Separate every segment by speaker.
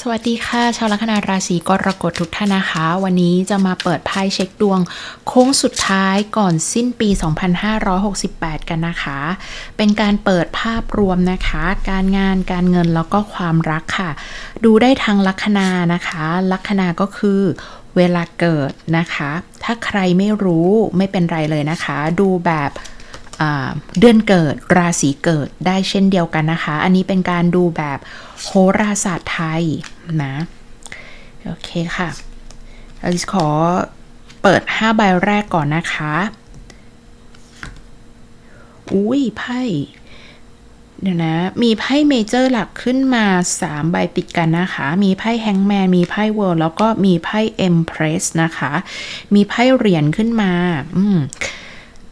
Speaker 1: สวัสดีค่ะ ชาวลัคนาราศีกรกฎทุกท่านนะคะ วันนี้จะมาเปิดไพ่เช็คดวง โค้งสุดท้ายก่อนสิ้นปี 2568 กันนะคะ เป็นการเปิดภาพรวมนะคะ การงานการเงินแล้วก็ความรักค่ะ ดูได้ทางลัคนานะคะ ลัคนาก็คือเวลาเกิดนะคะ ถ้าใครไม่รู้ไม่เป็นไรเลยนะคะ ดูแบบ เดือนเกิดราศีเกิดได้เช่นเดียวกันนะคะ อันนี้เป็นการดูแบบโหราศาสตร์ไทยนะ โอเคค่ะอลิสขอเปิด 5 ใบแรกก่อนนะคะ อุ้ยไพ่เดี๋ยวนะ มีไพ่เมเจอร์หลักขึ้นมา 3 ใบติดกันนะคะ มีไพ่แฮงแมน มีไพ่เวิร์แล้วก็มีไพ่เอ็มเพรสนะคะ มีไพ่เหรียญขึ้นมา อืม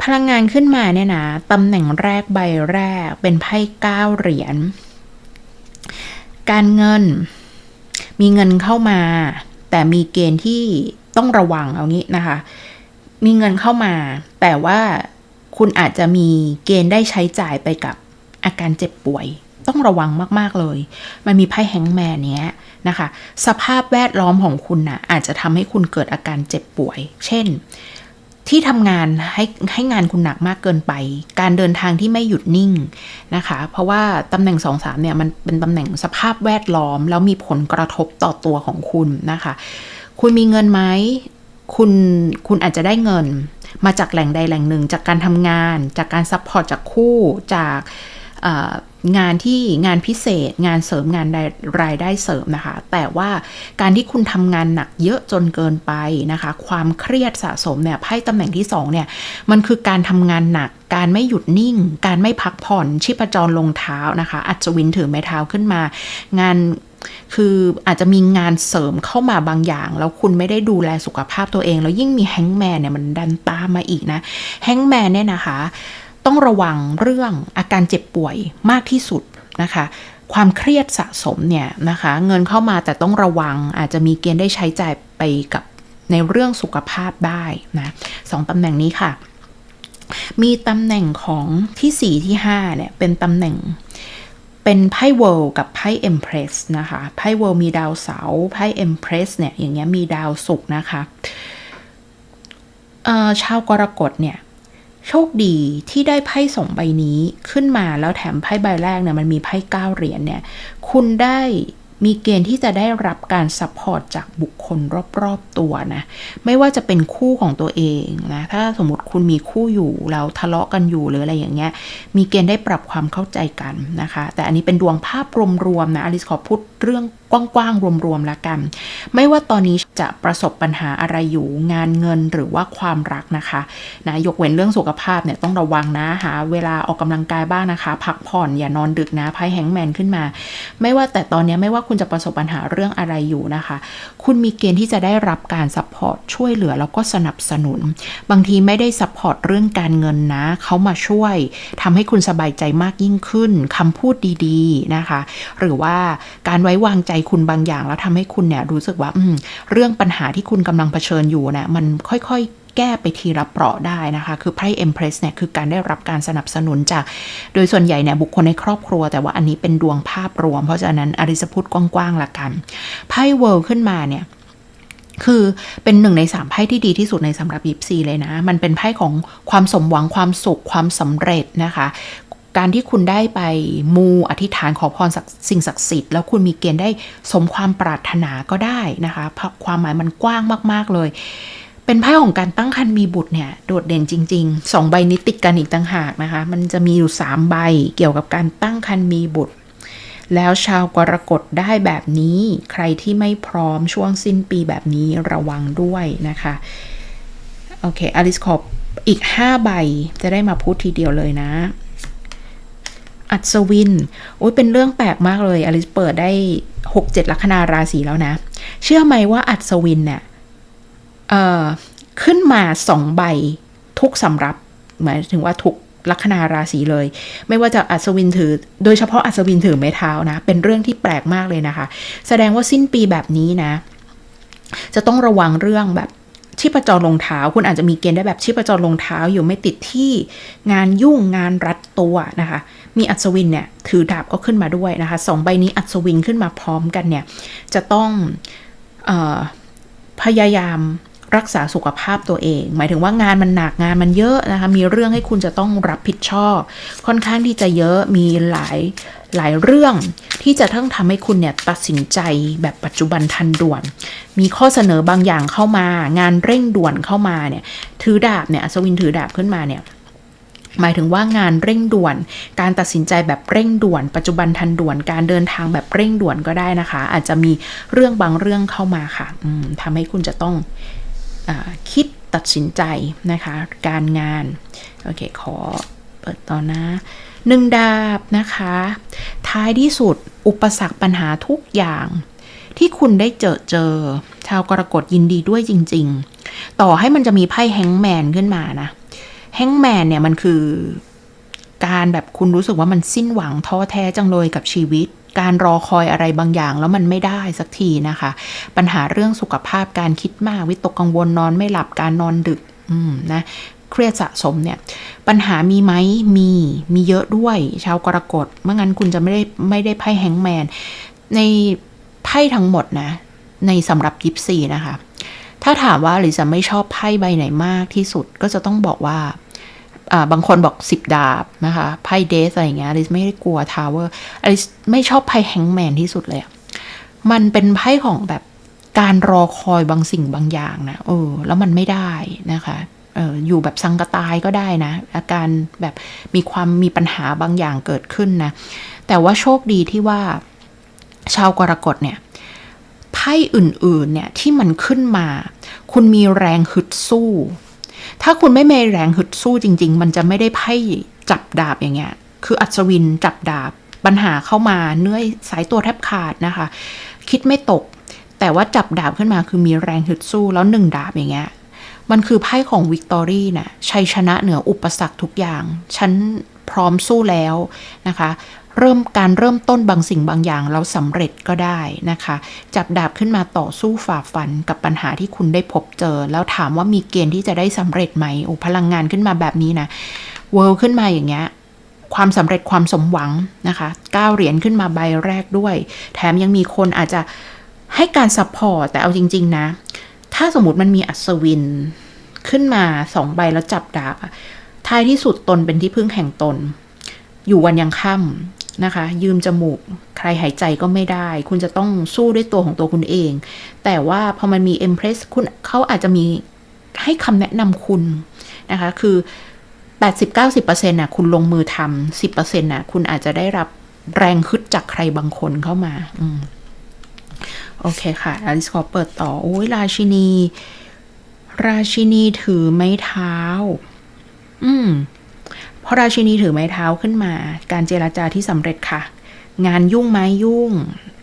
Speaker 1: พลังงานขึ้นมาเนี่ยนะตำแหน่งแรกใบแรกเป็นไพ่เก้าเหรียญ การเงิน มีเงินเข้ามา แต่มีเกณฑ์ที่ต้องระวังเอางี้นะคะ มีเงินเข้ามา แต่ว่าคุณอาจจะมีเกณฑ์ได้ใช้จ่ายไปกับอาการเจ็บป่วย ต้องระวังมาก ๆ เลย มันมีไพ่แฮงแมนเนี้ยนะคะ สภาพแวดล้อมของคุณนะ่ะอาจจะทำให้คุณเกิดอาการเจ็บป่วย เช่น ที่ทำงานให้ให้งานคุณหนักมากเกินไป การเดินทางที่ไม่หยุดนิ่งนะคะ เพราะว่าตำแหน่ง2องสามเนี่ยมันเป็นตำแหน่งสภาพแวดล้อม แล้วมีผลกระทบต่อตัวของคุณนะคะ คุณมีเงินไหมคุณคุณอาจจะได้เงิน มาจากแหล่งใดแหล่งหนึ่ง จากการทำงาน จากการซัพพอร์ตจากคู่จากอ งานที่งานพิเศษ งานเสริมงานรายรายได้เสริมนะคะ แต่ว่าการที่คุณทำงานหนักเยอะจนเกินไปนะคะ ความเครียดสะสมเนี่ยไพ่ตำแหน่งที่2เนี่ยมันคือการทำงานหนักการไม่หยุดนิ่ง การไม่พักผ่อนชีพจรลงเท้านะคะ อัจวินถือไม้เท้าขึ้นมา งานคืออาจจะมีงานเสริมเข้ามาบางอย่าง แล้วคุณไม่ได้ดูแลสุขภาพตัวเอง แล้วยิ่งมีแฮงแมนเนี่ยมันดันตามมาอีกนะแฮงแมนเนี่ยนะคะ ต้องระวังเรื่องอาการเจ็บป่วยมากที่สุดนะคะ ความเครียดสะสมเนี่ยนะคะ เงินเข้ามาแต่ต้องระวังอาจจะมีเกณฑ์ได้ใช้จ่ายไปกับในเรื่องสุขภาพได้นะสองตำแหน่งนี้ค่ะ มีตำแหน่งของที่ 4 ที่5เนี่ยเป็นตำแหน่งเป็นไพ่เวิลด์กับไพ่เอ็มเพรสนะคะไพ่เวิลด์มีดาวเสาไพ่เอ็มเพรสเนี่ยอย่างเงี้ยมีดาวศุกร์นะคะชาวกรกฎเนี่ย โชคดีที่ได้ไพ่สองใบนี้ขึ้นมาแล้วแถมไพ่ใบแรกเนี่ยมันมีไพ่เก้าเหรียญเนี่ย คุณได้ มีเกณฑ์ที่จะได้รับการซัพพอร์ตจากบุคคลรอบๆตัวนะ ไม่ว่าจะเป็นคู่ของตัวเองนะ ถ้าสมมติคุณมีคู่อยู่แล้วทะเลาะกันอยู่หรืออะไรอย่างเงี้ย มีเกณฑ์ได้ปรับความเข้าใจกันนะคะ แต่อันนี้เป็นดวงภาพรวมๆนะอลิสขอพูดเรื่องกว้างๆรวมๆแล้วกัน ไม่ว่าตอนนี้จะประสบปัญหาอะไรอยู่งานเงินหรือว่าความรักนะคะนะยกเว้นเรื่องสุขภาพเนี่ยต้องระวังนะหาเวลาออกกำลังกายบ้างนะคะ พักผ่อนอย่านอนดึกนะไพ่แฮงแมนขึ้นมา ไม่ว่าแต่ตอนนี้ไม่ว่าคุณจะประสบปัญหาเรื่องอะไรอยู่นะคะ คุณมีเกณฑ์ที่จะได้รับการซัพพอร์ตช่วยเหลือแล้วก็สนับสนุน บางทีไม่ได้ซัพพอร์ตเรื่องการเงินนะ เขามาช่วยทำให้คุณสบายใจมากยิ่งขึ้นคำพูดดีๆนะคะ หรือว่าการไว้วางใจคุณบางอย่างแล้วทำให้คุณเนี่ยรู้สึกว่าเรื่องปัญหาที่คุณกำลังเผชิญอยู่นะมันค่อยๆ แก้ไปทีละเปราะได้นะคะ คือไพ่เอ็มเพรสเนี่ยคือการได้รับการสนับสนุนจาก โดยส่วนใหญ่เนี่ยบุคคลในครอบครัว แต่ว่าอันนี้เป็นดวงภาพรวม เพราะฉะนั้นอริสพุทธกว้างๆละกันไพ่เวิลด์ขึ้นมาเนี่ยคือเป็นหนึ่งในสามไพ่ที่ดีที่สุดในสำหรับยิปซีเลยนะ มันเป็นไพ่ของความสมหวังความสุขความสำเร็จนะคะการที่คุณได้ไปมูอธิษฐานขอพรสิ่งศักดิ์สิทธิ์แล้วคุณมีเกณฑ์ได้สมความปรารถนาก็ได้นะคะความหมายมันกว้างมาก ๆ เลย เป็นไพ่ของการตั้งครรภ์มีบุตรเนี่ยโดดเด่นจริงๆสองใบนี้ติดกันอีกต่างหากนะคะ มันจะมีอยู่สามใบเกี่ยวกับการตั้งครรภ์มีบุตร แล้วชาวกรกฎได้แบบนี้ ใครที่ไม่พร้อมช่วงสิ้นปีแบบนี้ระวังด้วยนะคะ โอเคอลิสขอบอีก 5 ใบจะได้มาพูดทีเดียวเลยนะ อัศวินโอ้ยเป็นเรื่องแปลกมากเลยอลิสเปิดได้ 6-7 ลัคนาราศีแล้วนะ เชื่อไหมว่าอัศวินเนี่ย ขึ้นมาสองใบทุกสำรับหมายถึงว่าทุกลัคนาราศีเลย ไม่ว่าจะอัศวินถือ โดยเฉพาะอัศวินถือไม้เท้านะ เป็นเรื่องที่แปลกมากเลยนะคะ แสดงว่าสิ้นปีแบบนี้นะ จะต้องระวังเรื่องแบบชีพจรลงเท้า คุณอาจจะมีเกณฑ์ได้แบบชีพจรลงเท้าอยู่ไม่ติดที่งานยุ่งงานรัดตัวนะคะ มีอัศวินเนี่ยถือดาบก็ขึ้นมาด้วยนะคะสองใบนี้อัศวินขึ้นมาพร้อมกันเนี่ย จะต้องออพยายาม รักษาสุขภาพตัวเอง หมายถึงว่างานมันหนักงานมันเยอะนะคะมีเรื่องให้คุณจะต้องรับผิดชอบ ค่อนข้างที่จะเยอะมีหลายหลายเรื่องที่จะต้องทำให้คุณเนี่ยตัดสินใจแบบปัจจุบันทันด่วน มีข้อเสนอบางอย่างเข้ามา งานเร่งด่วนเข้ามาเนี่ยถือดาบเนี่ยอัศวินถือดาบขึ้นมาเนี่ยหมายถึงว่างานเร่งด่วน การตัดสินใจแบบเร่งด่วน ปัจจุบันทันด่วน การเดินทางแบบเร่งด่วนก็ได้นะคะ อาจจะมีเรื่องบางเรื่องเข้ามาค่ะทำให้คุณจะต้อง คิดตัดสินใจนะคะ การงาน โอเค ขอเปิดต่อนะหนึ่งดาบนะคะ ท้ายที่สุดอุปสรรคปัญหาทุกอย่าง ที่คุณได้เจอเจอ ชาวกรกฎยินดีด้วยจริง ๆ ต่อให้มันจะมีไพ่แฮงแมนขึ้นมานะแฮงแมนเนี่ยมันคือการแบบคุณรู้สึกว่ามันสิ้นหวังท้อแท้จังเลยกับชีวิต การรอคอยอะไรบางอย่างแล้วมันไม่ได้สักทีนะคะ ปัญหาเรื่องสุขภาพการคิดมากวิตกกังวลนอนไม่หลับการนอนดึกอืมนะเครียดสะสมเนี่ย ปัญหามีไหมมีมีเยอะด้วย ชาวกรกฎเมื่องั้นคุณจะไม่ได้ไม่ได้ไพ่แฮงแมน ในไพ่ทั้งหมดนะ ในสำหรับยิปซีนะคะ ถ้าถามว่าลิจะไม่ชอบไพ่ใบไหนมากที่สุดก็จะต้องบอกว่า บางคนบอกสิบดาบนะคะไพ่เดสอะไรเงี้ยอลิไม่ได้กลัวทาวเวอร์อลิไม่ชอบไพ่แฮงแมนที่สุดเลยมันเป็นไพ่ของแบบการรอคอยบางสิ่งบางอย่างนะเออแล้วมันไม่ได้นะคะอออยู่แบบสังกตายก็ได้นะ อาการแบบมีความมีปัญหาบางอย่างเกิดขึ้นนะ แต่ว่าโชคดีที่ว่าชาวกรกฎเนี่ยไพ่อื่นๆเนี่ยที่มันขึ้นมา คุณมีแรงฮึดสู้ ถ้าคุณไม่มีแรงฮึดสู้จริง ๆ มันจะไม่ได้ไพ่จับดาบอย่างเงี้ย คืออัศวินจับดาบ ปัญหาเข้ามาเนื้อสายตัวแทบขาดนะคะ คิดไม่ตก แต่ว่าจับดาบขึ้นมาคือมีแรงฮึดสู้แล้วหนึ่งดาบอย่างเงี้ย มันคือไพ่ของวิกตอรี่นะชัยชนะเหนืออุปสรรคทุกอย่าง ฉันพร้อมสู้แล้วนะคะ เริ่มการเริ่มต้นบางสิ่งบางอย่างเราสำเร็จก็ได้นะคะ จับดาบขึ้นมาต่อสู้ฝ่าฟันกับปัญหาที่คุณได้พบเจอ แล้วถามว่ามีเกณฑ์ที่จะได้สำเร็จไหมโอ้พลังงานขึ้นมาแบบนี้นะเวิลขึ้นมาอย่างเงี้ยความสำเร็จความสมหวังนะคะก้าเหรียญขึ้นมาใบแรกด้วย แถมยังมีคนอาจจะให้การซัพพอร์ตแต่เอาจริง ๆ นะ ถ้าสมมติมันมีอัศวินขึ้นมาสองใบแล้วจับดาบท้ายที่สุดตนเป็นที่พึ่งแห่งตน อยู่วันยังค่ำ นะคะ ยืมจมูก ใครหายใจก็ไม่ได้ คุณจะต้องสู้ด้วยตัวของตัวคุณเอง แต่ว่าพอมันมีเอ็มเพรสคุณเขาอาจจะมีให้คำแนะนำคุณนะคะ คือ 80-90%น่ะ คุณลงมือทำ10%น่ะ คุณอาจจะได้รับแรงคึดจากใครบางคนเข้ามาอืมโอเคค่ะอลิสขอเปิดต่อ โอ้ยราชินี ราชินีถือไม้เท้า อืม พอราชินีถือไม้เท้าขึ้นมา การเจราจาที่สำเร็จค่ะ งานยุ่งไหมยุ่ง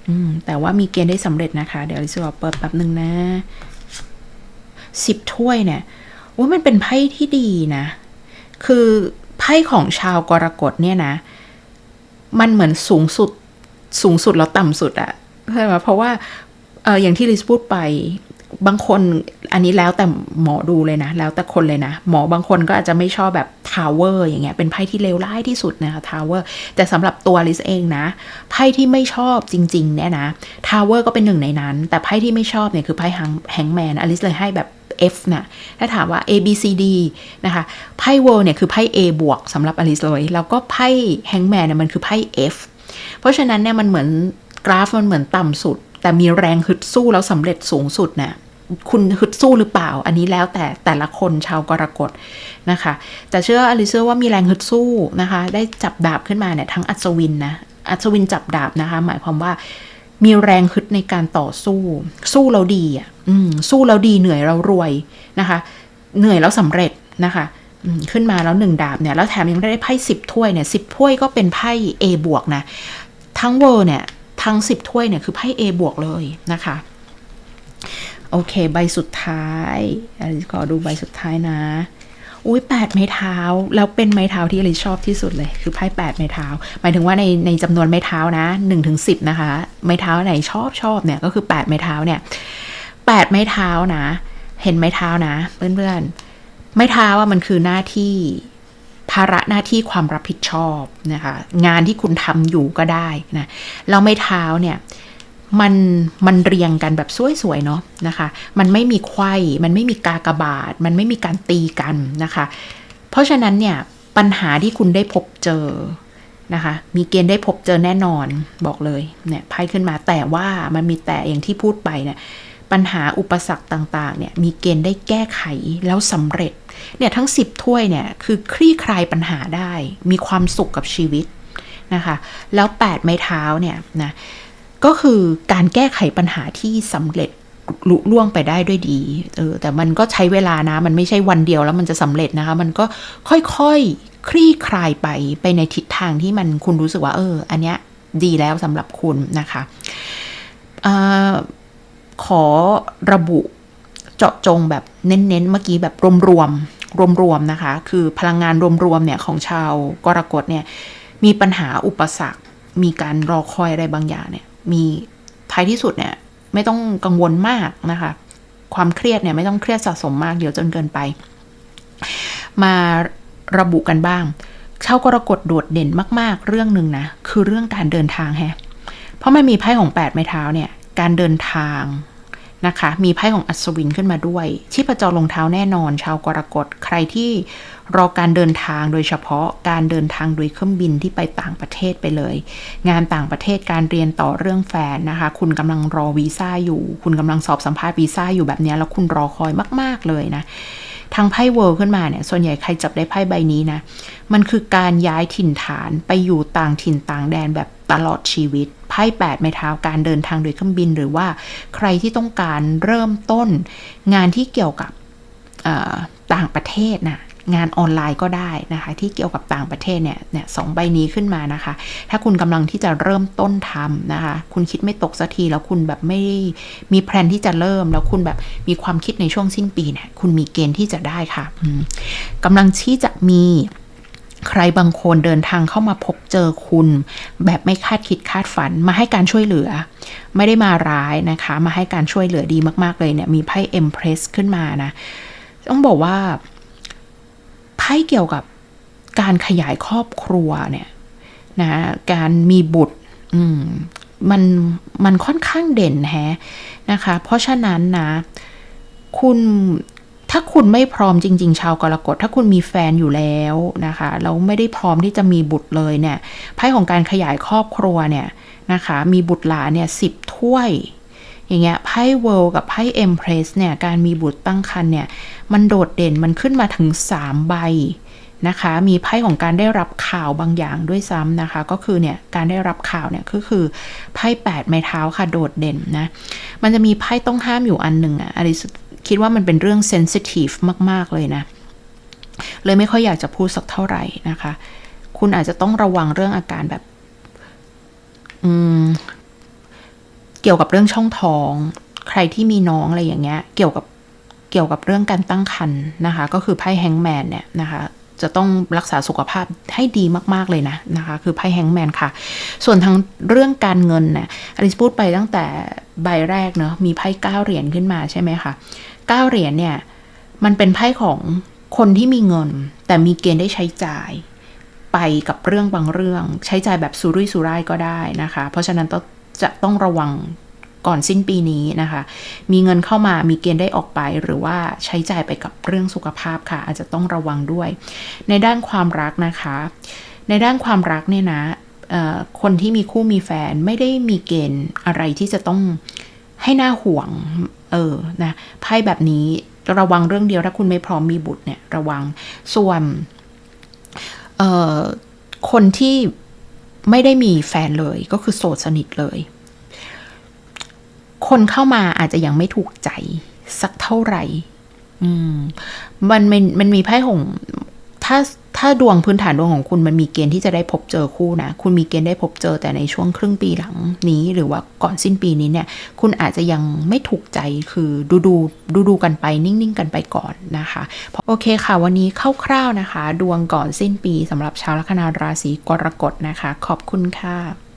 Speaker 1: อืมแต่ว่ามีเกณฑ์ได้สำเร็จนะคะ เดี๋ยวลิสขอเปิดแป๊บหนึ่งนะสิบถ้วยเนี่ยว่ามันเป็นไพ่ที่ดีนะ คือไพ่ของชาวกรกฎเนี่ยนะ มันเหมือนสูงสุดสูงสุดแล้วต่ำสุดอะใช่ไหมเพราะว่าเอออย่างที่ลิสพูดไป บางคนอันนี้แล้วแต่หมอดูเลยนะ แล้วแต่คนเลยนะ หมอบางคนก็อาจจะไม่ชอบแบบทาวเวอร์อย่างเงี้ยเป็นไพ่ที่เลวร้ายที่สุดนะคะทาวเวอร์แต่สำหรับตัวลิสเองนะไพ่ที่ไม่ชอบจริงๆเนี่ยนะทาวเวอร์ก็เป็นหนึ่งในนั้น แต่ไพ่ที่ไม่ชอบเนี่ยคือไพ่แฮงแมนอลิสเลยให้แบบ F นะถ้าถามว่า A B C D นะคะไพ่เวอร์เนี่ยคือไพ่ A บวกสำหรับอลิสเลยแล้วก็ไพ่แฮงแมนเนี่ยมันคือไพ่ F เพราะฉะนั้นเนี่ยมันเหมือนกราฟมันเหมือนต่ำสุด แต่มีแรงฮึดสู้แล้วสำเร็จสูงสุดเนะ่ยคุณฮึดสู้หรือเปล่า อันนี้แล้วแต่แต่ละคนชาวกรกฎนะคะ แต่เชื่ออลิเชื่อว่ามีแรงฮึดสู้นะคะ ได้จับดาบขึ้นมาเนี่ยทั้งอัศวินนะอัศวินจับดาบนะคะ หมายความว่ามีแรงฮึดในการต่อสู้ สู้เราดีอะสู้เราดีเหนื่อยเรารวยนะคะ เหนื่อยแล้วสำเร็จนะคะขึ้นมาแล้วหนึ่งดาบเนี่ยแล้วแถมยังได้ไพ่สิบถ้วยเนี่ยสิบถ้วยก็เป็นไพ่ A บวกนะ ทั้งเวอร์เนี่ย ทั้ง 10 ถ้วยเนี่ยคือไพ่ A บวกเลยนะคะ โอเค ใบสุดท้ายอลิขอดูใบสุดท้ายนะ อุ้ยแปดไม้เท้า แล้วเป็นไม้เท้าที่อลิชอบที่สุดเลย คือไพ่แปดไม้เท้า หมายถึงว่าในในจำนวนไม้เท้านะหนึ่งถึงสิบนะคะ ไม้เท้าไหนชอบชอบเนี่ยก็คือแปดไม้เท้าเนี่ยแปดไม้เท้านะ เห็นไม้เท้านะ เพื่อนๆไม้เท้าว่ามันคือหน้าที่ ภาระหน้าที่ความรับผิดชอบนะคะงานที่คุณทำอยู่ก็ได้นะแล้วไม่เท้าเนี่ยมันมันเรียงกันแบบสวยๆเนาะนะคะ มันไม่มีไขว้มันไม่มีกากบาท มันไม่มีการตีกันนะคะ เพราะฉะนั้นเนี่ยปัญหาที่คุณได้พบเจอนะคะ มีเกณฑ์ได้พบเจอแน่นอนบอกเลยเนี่ยไพ่ขึ้นมาแต่ว่ามันมีแต่อย่างที่พูดไปเนี่ย ปัญหาอุปสรรคต่างๆเนี่ยมีเกณฑ์ได้แก้ไขแล้วสำเร็จเนี่ยทั้ง 10 ถ้วยเนี่ยคือคลี่คลายปัญหาได้ มีความสุขกับชีวิตนะคะแล้ว 8 ไม้เท้าเนี่ยนะก็คือการแก้ไขปัญหาที่สำเร็จลุล่วงไปได้ด้วยดี เออ แต่มันก็ใช้เวลานะ มันไม่ใช่วันเดียวแล้วมันจะสำเร็จนะคะ มันก็ค่อยๆ คลี่คลายไป ไปในทิศทางที่มันคุณรู้สึกว่า เออ อันเนี้ยดีแล้วสำหรับคุณนะคะ เออ ขอระบุเจาะจงแบบเน้นๆเมื่อกี้แบบรวมๆรวมๆนะคะ คือพลังงานรวมๆเนี่ยของชาวกรกฎเนี่ยมีปัญหาอุปสรรค มีการรอคอยอะไรบางอย่างเนี่ย มีท้ายที่สุดเนี่ยไม่ต้องกังวลมากนะคะ ความเครียดเนี่ยไม่ต้องเครียดสะสมมากเดี๋ยวจนเกินไป มาระบุกันบ้างชาวกรกฎโดดเด่นมากๆ เรื่องหนึ่งนะ คือเรื่องการเดินทางแฮะเพราะมันมีไพ่ของ8ไม้เท้าเนี่ย การเดินทาง นะคะ มีไพ่ของอัศวินขึ้นมาด้วย ชีพจรลงเท้าแน่นอน ชาวกรกฎ ใครที่รอการเดินทางโดยเฉพาะการเดินทางโดยเครื่องบินที่ไปต่างประเทศไปเลย งานต่างประเทศการเรียนต่อเรื่องแฟนนะคะ คุณกำลังรอวีซ่าอยู่ คุณกำลังสอบสัมภาษณ์วีซ่าอยู่แบบนี้แล้วคุณรอคอยมาก ๆเลยนะทางไพ่เวิร์ขึ้นมาเนี่ย ส่วนใหญ่ใครจับได้ไพ่ใบนี้นะ มันคือการย้ายถิ่นฐานไปอยู่ต่างถิ่นต่างแดนแบบตลอดชีวิต ไพ่แปดไม้เท้าการเดินทางโดยเครื่องบิน หรือว่าใครที่ต้องการเริ่มต้นงานที่เกี่ยวกับต่างประเทศนะงานออนไลน์ก็ได้นะคะ ที่เกี่ยวกับต่างประเทศเนี่ยเนี่ยสองใบนี้ขึ้นมานะคะ ถ้าคุณกำลังที่จะเริ่มต้นทำนะคะ คุณคิดไม่ตกสักทีแล้วคุณแบบไม่มีแพลนที่จะเริ่ม แล้วคุณแบบมีความคิดในช่วงสิ้นปีเนี่ยคุณมีเกณฑ์ที่จะได้ค่ะกำลังที่จะมี ใครบางคนเดินทางเข้ามาพบเจอคุณ แบบไม่คาดคิดคาดฝันมาให้การช่วยเหลือ ไม่ได้มาร้ายนะคะ มาให้การช่วยเหลือดีมาก ๆ เลยเนี่ย มีไพ่เอ็มเพรสขึ้นมานะ ต้องบอกว่าไพ่เกี่ยวกับการขยายครอบครัวเนี่ยนะการมีบุตรอืมมันมันค่อนข้างเด่นแฮะนะคะ เพราะฉะนั้นนะ คุณ ถ้าคุณไม่พร้อมจริง ๆ ชาวกรกฎถ้าคุณมีแฟนอยู่แล้วนะคะแล้วไม่ได้พร้อมที่จะมีบุตรเลยเนี่ยไพ่ของการขยายครอบครัวเนี่ยนะคะมีบุตรหลานเนี่ยสิบถ้วยอย่างเงี้ยไพ่เวิลกับไพ่เอ็มเพรสเนี่ยการมีบุตรตั้งครรภ์เนี่ยมันโดดเด่นมันขึ้นมาถึง 3 ใบนะคะ มีไพ่ของการได้รับข่าวบางอย่างด้วยซ้ำนะคะ ก็คือเนี่ยการได้รับข่าวเนี่ยก็คือไพ่แปดไม้เท้าค่ะโดดเด่นนะมันจะมีไพ่ต้องห้ามอยู่อันหนึ่งอะอริส คิดว่ามันเป็นเรื่องเซนซิทีฟมาก ๆ เลยนะ เลยไม่ค่อยอยากจะพูดสักเท่าไหร่นะคะ คุณอาจจะต้องระวังเรื่องอาการแบบ อืม เกี่ยวกับเรื่องช่องท้อง ใครที่มีน้องอะไรอย่างเงี้ย เกี่ยวกับเกี่ยวกับเรื่องการตั้งครรภ์นะคะ ก็คือไพ่แฮงแมนเนี่ยนะคะจะต้องรักษาสุขภาพให้ดีมาก ๆ เลยนะนะคะ คือไพ่แฮงแมนค่ะ ส่วนทางเรื่องการเงินเนี่ยอลิสพูดไปตั้งแต่ใบแรกเนาะมีไพ่เก้าเหรียญขึ้นมาใช่ไหมคะ ก้าเหรียญเนี่ย มันเป็นไพ่ของคนที่มีเงิน แต่มีเกณฑ์ได้ใช้จ่าย ไปกับเรื่องบางเรื่อง ใช้จ่ายแบบสุรุ่ยสุร่ายก็ได้นะคะ เพราะฉะนั้นต้องจะต้องระวังก่อนสิ้นปีนี้นะคะ มีเงินเข้ามามีเกณฑ์ได้ออกไปหรือว่าใช้จ่ายไปกับเรื่องสุขภาพค่ะ อาจจะต้องระวังด้วย ในด้านความรักนะคะ ในด้านความรักเนี่ยนะคนที่มีคู่มีแฟนไม่ได้มีเกณฑ์อะไรที่จะต้อง ให้หน้าห่วง เออ นะไพ่แบบนี้ระวังเรื่องเดียวถ้าคุณไม่พร้อมมีบุตรเนี่ยระวัง ส่วน เอ่อ คนที่ไม่ได้มีแฟนเลยก็คือโสดสนิทเลย คนเข้ามาอาจจะยังไม่ถูกใจสักเท่าไหร่ อืม มันมันมันมีไพ่ของถ้า ถ้าดวงพื้นฐานดวงของคุณมันมีเกณฑ์ที่จะได้พบเจอคู่นะ คุณมีเกณฑ์ได้พบเจอแต่ในช่วงครึ่งปีหลังนี้หรือว่าก่อนสิ้นปีนี้เนี่ย คุณอาจจะยังไม่ถูกใจคือดูดูดูดูกันไปนิ่งๆ กันไปก่อนนะคะโอเคค่ะ วันนี้คร่าวๆนะคะ ดวงก่อนสิ้นปีสำหรับชาวลัคนาราศีกรกฎนะคะ ขอบคุณค่ะ